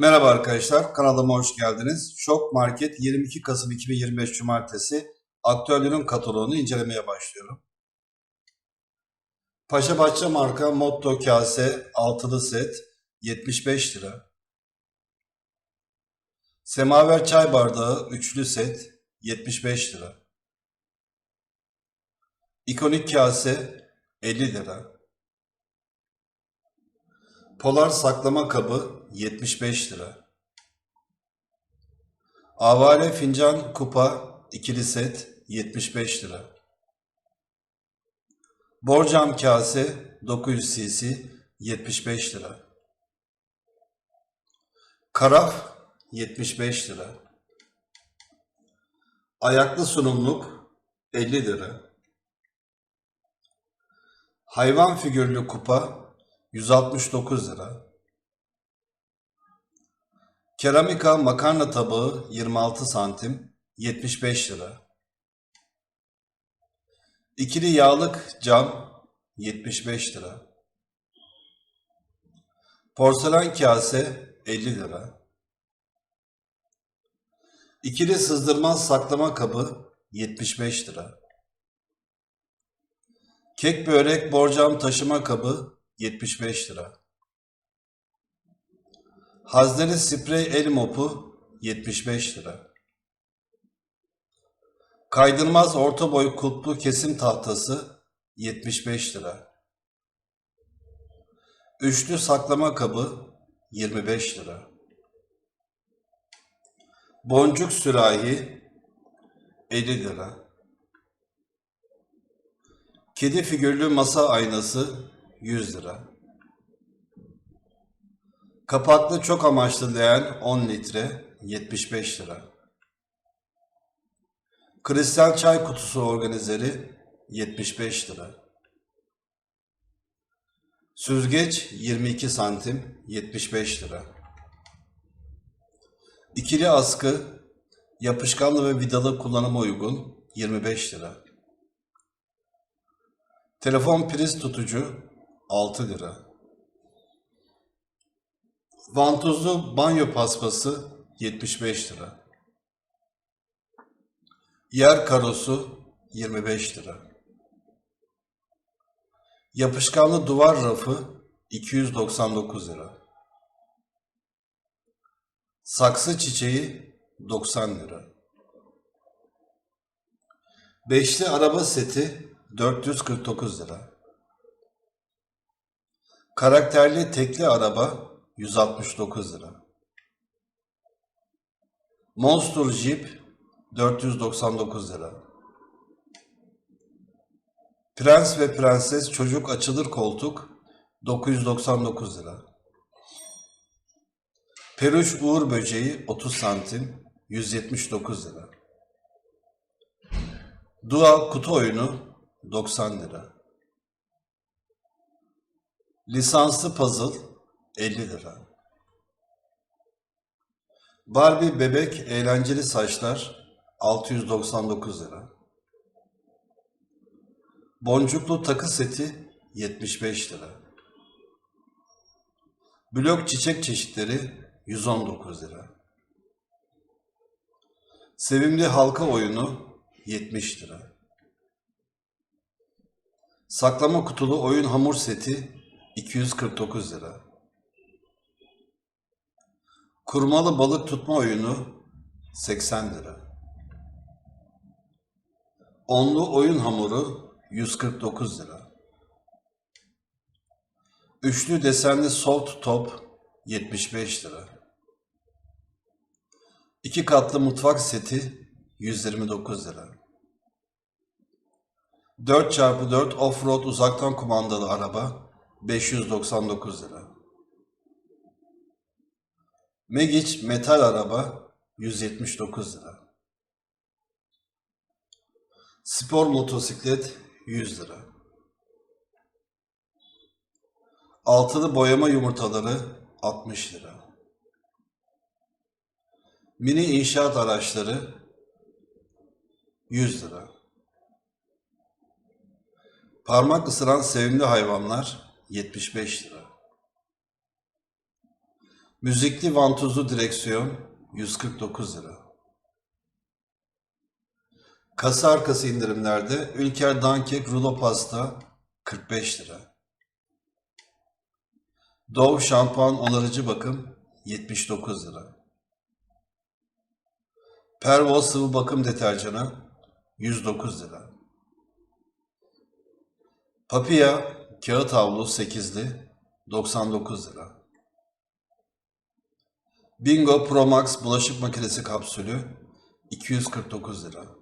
Merhaba arkadaşlar, kanalıma hoş geldiniz. Şok Market 22 Kasım 2025 Cumartesi aktüel ürün kataloğunu incelemeye başlıyorum. Paşa Bahçe marka Motto kase altılı set 75 lira. Semaver çay bardağı üçlü set 75 lira. İkonik kase 50 lira. Polar saklama kabı 75 lira. Avare fincan kupa ikili set 75 lira. Borcam kase 900 cc 75 lira. Karaf 75 lira. Ayaklı sunumluk 50 lira. Hayvan figürlü kupa 169 lira. Keramika makarna tabağı 26 santim 75 lira. İkili yağlık cam 75 lira. Porselen kase 50 lira. İkili sızdırmaz saklama kabı 75 lira. Kek börek borcam taşıma kabı 75 lira. Hazneli sprey el mopu 75 lira. Kaydırmaz orta boy kulplu kesim tahtası 75 lira. Üçlü saklama kabı 25 lira. Boncuk sürahi 50 lira. Kedi figürlü masa aynası 100 lira. Kapaklı çok amaçlı leğen 10 litre 75 lira. Kristal çay kutusu organizeri 75 lira. Süzgeç 22 santim 75 lira. İkili askı yapışkanlı ve vidalı kullanıma uygun 25 lira. Telefon priz tutucu 6 lira. Vantuzlu banyo paspası 75 lira. Yer karosu 25 lira. Yapışkanlı duvar rafı 299 lira. Saksı çiçeği 90 lira. Beşli araba seti 449 lira. Karakterli tekli araba 169 lira. Monster Jeep 499 lira. Prens ve Prenses çocuk açılır koltuk 999 lira. Peluş Uğur böceği 30 santim 179 lira. Dua kutu oyunu 90 lira. Lisanslı puzzle 50 lira. Barbie bebek eğlenceli saçlar 699 lira. Boncuklu takı seti 75 lira. Blok çiçek çeşitleri 119 lira. Sevimli halka oyunu 70 lira. Saklama kutulu oyun hamur seti 249 lira. Kurmalı balık tutma oyunu 80 lira. Onlu oyun hamuru 149 lira. Üçlü desenli soft top 75 lira. İki katlı mutfak seti 129 lira. 4x4 off-road uzaktan kumandalı araba 599 lira. Megic metal araba 179 lira. Spor motosiklet 100 lira. Altılı boyama yumurtaları 60 lira. Mini inşaat araçları 100 lira. Parmak ısıran sevimli hayvanlar 75 lira. Müzikli vantuzlu direksiyon 149 lira. Kasa arkası indirimlerde Ülker Dankek rulo pasta 45 lira. Dove şampuan onarıcı bakım 79 lira. Pervol sıvı bakım deterjanı 109 lira. Papia kağıt havlu 8'li 99 lira. Bingo Pro Max bulaşık makinesi kapsülü 249 lira.